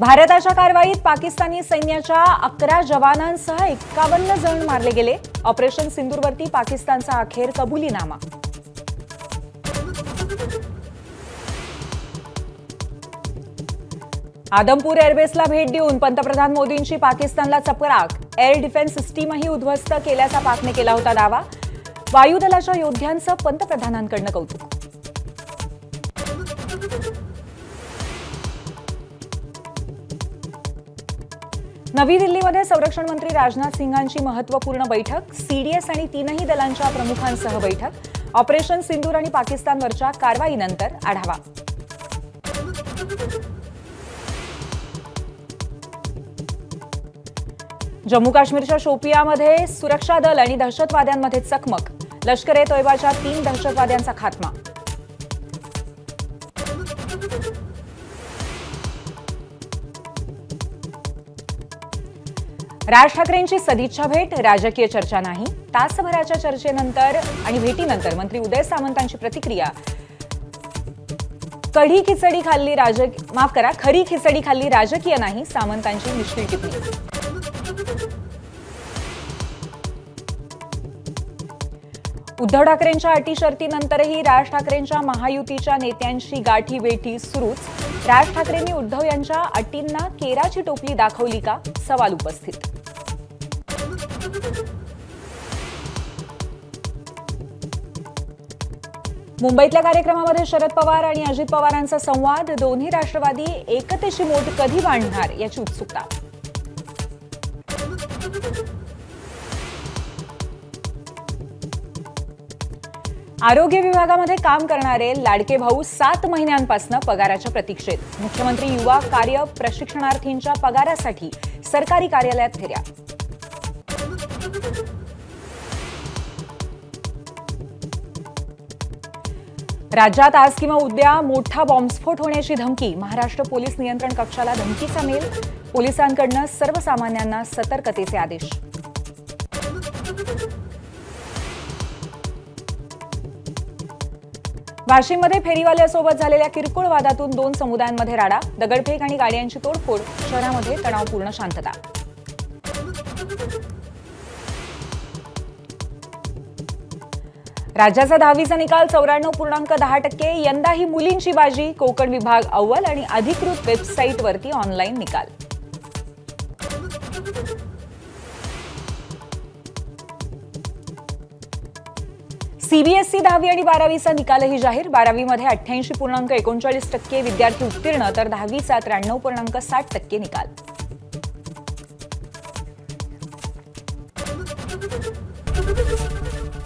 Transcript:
भारताच्या कारवाईत पाकिस्तानी सैन्याच्या अकरा जवानांसह एक्कावन्न जण मारले गेले. ऑपरेशन सिंदूरवरती पाकिस्तानचा अखेर कबुलीनामा. आदमपूर एअरबेसला भेट देऊन पंतप्रधान मोदींची पाकिस्तानला चपराक. एअर डिफेन्स सिस्टीमही उद्ध्वस्त केल्याचा पाकने केला होता दावा. वायुदलाच्या योद्ध्यांचं पंतप्रधानांकडनं कौतुक. नवी दिल्लीमध्ये संरक्षण मंत्री राजनाथ सिंगांची महत्त्वपूर्ण बैठक सीडीएस आणि तीनही दलांच्या प्रमुखांसह बैठक ऑपरेशन सिंदूर आणि पाकिस्तानवरच्या कारवाईनंतर आढावा. जम्मू काश्मीरच्या शोपियामध्ये सुरक्षा दल आणि दहशतवाद्यांमध्ये चकमक लष्कर ए तोयबाच्या तीन दहशतवाद्यांचा खात्मा. राज ठाकरेंची सदिच्छा भेट राजकीय चर्चा नाही तासभराच्या चर्चेनंतर आणि भेटीनंतर मंत्री उदय सामंतांची प्रतिक्रिया. कढी खिचडी खाल्ली राज माफ करा खरी खिचडी खाल्ली राजकीय नाही सामंतांची मिश्किल टिप्पणी. उद्धव ठाकरेंच्या अटी शर्तीनंतरही राज ठाकरेंच्या महायुतीच्या नेत्यांशी गाठी बेठी सुरूच. राज ठाकरेंनी उद्धव यांच्या अटींना केराची टोपली दाखवली का? सवाल उपस्थित. मुंबईतल्या कार्यक्रमामध्ये शरद पवार आणि अजित पवारांचा संवाद. दोन्ही राष्ट्रवादी एकतेची मोठ कधी बांधणार याची उत्सुकता. आरोग्य विभागामध्ये काम करणारे लाडके भाऊ सात महिन्यांपासून पगाराच्या प्रतीक्षेत. मुख्यमंत्री युवा कार्य प्रशिक्षणार्थींच्या पगारासाठी सरकारी कार्यालयात फेऱ्या. राज्यात आज किंवा उद्या मोठा बॉम्बस्फोट होण्याची धमकी. महाराष्ट्र पोलीस नियंत्रण कक्षाला धमकीचा मेल. पोलिसांकडनं सर्वसामान्यांना सतर्कतेचे आदेश. वाशिममध्ये फेरीवाल्यासोबत झालेल्या किरकोळ वादातून दोन समुदायांमध्ये राडा दगडफेक आणि गाड्यांची तोडफोड. शहरामध्ये तणावपूर्ण शांतता. राज्याचा दहावीचा निकाल चौऱ्याण्णव पूर्णांक दहा टक्के. यंदाही मुलींची बाजी. कोकण विभाग अव्वल आणि अधिकृत वेबसाईटवरती ऑनलाईन निकाल. सीबीएसई दहावी आणि बारावीचा निकालही जाहीर. बारावीमध्ये अठ्ठ्याऐंशी पूर्णांक एकोणचाळीस टक्के. विद्यार्थी उत्तीर्ण तर दहावीचा त्र्याण्णव पूर्णांक साठ टक्के निकाल.